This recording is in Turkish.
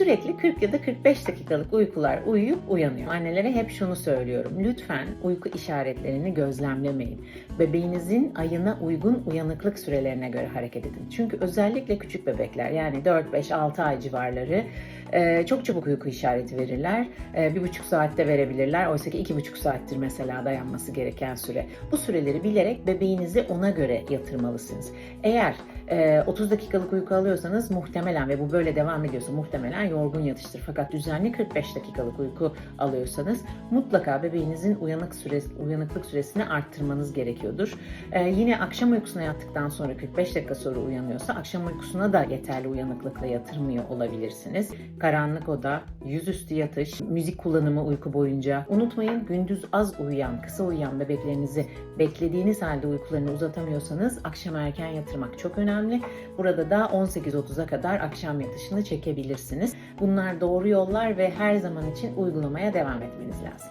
sürekli 40 ya da 45 dakikalık uykular uyuyup uyanıyor. Annelere hep şunu söylüyorum. Lütfen uyku işaretlerini gözlemlemeyin. Bebeğinizin ayına uygun uyanıklık sürelerine göre hareket edin. Çünkü özellikle küçük bebekler yani 4, 5, 6 ay civarları e, çok çabuk uyku işareti verirler. E, bir buçuk saatte verebilirler. Oysa ki iki buçuk saattir mesela dayanması gereken süre. Bu süreleri bilerek bebeğinizi ona göre yatırmalısınız. Eğer e, 30 dakikalık uyku alıyorsanız muhtemelen ve bu böyle devam ediyorsa muhtemelen yorgun yatıştır. Fakat düzenli 45 dakikalık uyku alıyorsanız mutlaka bebeğinizin uyanık süresi, uyanıklık süresini arttırmanız gerekiyordur. E, yine akşam uykusuna yattıktan sonra 45 dakika sonra uyanıyorsa akşam uykusuna da yeterli uyanıklıkla yatırmıyor olabilirsiniz. Karanlık oda, yüzüstü yatış, müzik kullanımı uyku boyunca. Unutmayın gündüz az uyuyan, kısa uyuyan bebeklerinizi beklediğiniz halde uykularını uzatamıyorsanız akşam erken yatırmak çok önemli. Burada da 18.30'a kadar akşam yatışını çekebilirsiniz. Bunlar doğru yollar ve her zaman için uygulamaya devam etmeniz lazım.